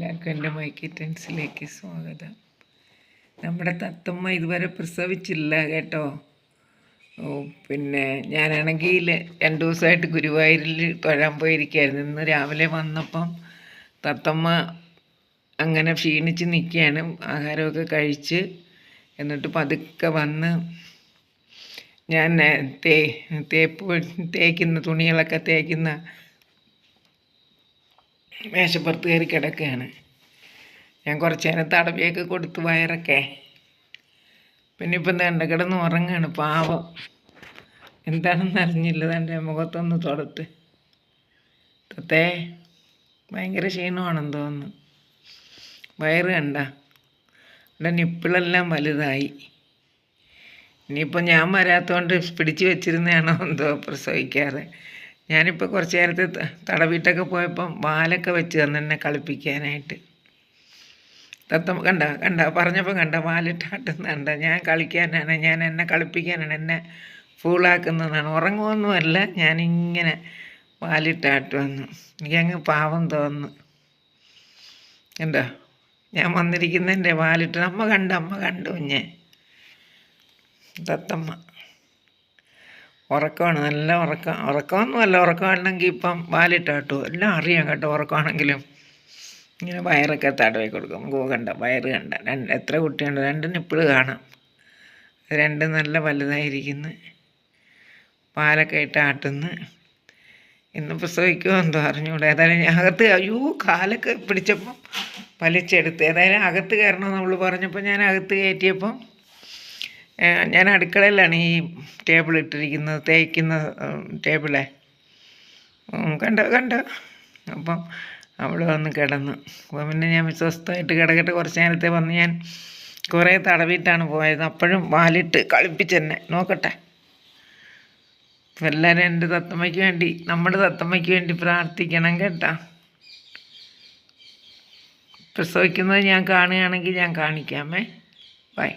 എല്ലാവർക്കും എന്റെ മൈക്കി ടെൻസിലേക്ക് സ്വാഗതം. നമ്മുടെ തത്തമ്മ ഇതുവരെ പ്രസവിച്ചില്ല കേട്ടോ. പിന്നെ ഞാനാണെങ്കിൽ രണ്ട് ദിവസമായിട്ട് ഗുരുവായൂരിൽ തൊഴാൻ പോയിരിക്കുകയായിരുന്നു. ഇന്ന് രാവിലെ വന്നപ്പം തത്തമ്മ അങ്ങനെ ക്ഷീണിച്ച് നിൽക്കുകയാണ്. ആഹാരമൊക്കെ കഴിച്ച് എന്നിട്ട് പതുക്കെ വന്ന് ഞാൻ തേ തേപ്പ് തേക്കുന്ന തുണികളൊക്കെ തേക്കുന്ന മേശപ്പുറത്ത് കയറി കിടക്കുകയാണ്. ഞാൻ കുറച്ച് നേരം തടവിയൊക്കെ കൊടുത്ത് വയറൊക്കെ. പിന്നെ ഇപ്പം തണ്ട കിടന്ന് ഉറങ്ങാണ് പാവം. എന്താണെന്ന് അറിഞ്ഞില്ല തന്റെ മുഖത്തൊന്ന് തുടത്ത് തത്തേ ഭയങ്കര ക്ഷീണമാണെന്ന് തോന്നുന്നു. വയറ് കണ്ട. എന്റെ നിപ്പിളെല്ലാം വലുതായി. ഇനിയിപ്പോൾ ഞാൻ വരാത്തതുകൊണ്ട് പിടിച്ച് വെച്ചിരുന്നതാണോ എന്തോ പ്രസവിക്കാറ് ഞാനിപ്പോൾ കുറച്ച് നേരത്തെ തടവീട്ടൊക്കെ പോയപ്പം വാലൊക്കെ വെച്ച് തന്നെ കളിപ്പിക്കാനായിട്ട്. തത്തം കണ്ട കണ്ട പറഞ്ഞപ്പോൾ കണ്ട വാലിട്ടാട്ടുന്ന കണ്ട ഞാൻ കളിക്കാനാണ് ഞാൻ എന്നെ കളിപ്പിക്കാനാണ് എന്നെ ഫൂളാക്കുന്നതാണ്. ഉറങ്ങുമൊന്നുമല്ല ഞാനിങ്ങനെ വാലിട്ടാട്ട് വന്നു എനിക്കങ്ങ് പാവം തോന്നുന്നു കണ്ടോ? ഞാൻ വന്നിരിക്കുന്നതിന്റെ വാലിട്ട് അമ്മ കണ്ട അമ്മ കണ്ടു ഞാൻ തത്തമ്മ. ഉറക്കമാണ് നല്ല ഉറക്കം ഉറക്കമൊന്നുമല്ല ഉറക്കമാണെങ്കിൽ ഇപ്പം വാലിട്ട് കേട്ടോ. എല്ലാം അറിയാം കേട്ടോ ഉറക്കമാണെങ്കിലും. ഇങ്ങനെ വയറൊക്കെ തടവി കൊടുക്കും നമുക്ക് കണ്ട വയറ് കണ്ട. രണ്ട് എത്ര കുട്ടിയുണ്ട്? രണ്ട് നിപ്പിൾ കാണാം. രണ്ട് നല്ല വലുതായിരിക്കുന്നു. പാലൊക്കെ ഇട്ട് ആട്ടുന്നു. ഇന്ന് പ്രസവിക്കുമോ എന്തോ അറിഞ്ഞൂടെ. ഏതായാലും അകത്ത് അയ്യോ കാലൊക്കെ പിടിച്ചപ്പം വലിച്ചെടുത്ത്. ഏതായാലും അകത്ത് കയറണമെന്ന് നമ്മൾ പറഞ്ഞപ്പോൾ ഞാൻ അകത്ത് കയറ്റിയപ്പം ഞാൻ അടുക്കളയിലാണ് ഈ ടേബിൾ ഇട്ടിരിക്കുന്നത് തേക്കുന്ന ടേബിളേ കണ്ട കണ്ടോ? അപ്പം അവൾ വന്ന് കിടന്നു. അപ്പം പിന്നെ ഞാൻ വിശ്വസ്തമായിട്ട് കിടക്കട്ടെ. കുറച്ച് നേരത്തെ വന്ന് ഞാൻ കുറേ തടവിട്ടാണ് പോയത്. അപ്പോഴും വാലിട്ട് കളിപ്പിച്ചെന്നെ നോക്കട്ടെ. എല്ലാവരും എന്റെ തത്തമ്മയ്ക്ക് വേണ്ടി നമ്മുടെ തത്തമ്മയ്ക്ക് വേണ്ടി പ്രാർത്ഥിക്കണം കേട്ടാ. പ്രസവിക്കുന്നത് ഞാൻ കാണുകയാണെങ്കിൽ ഞാൻ കാണിക്കാമേ ബൈ.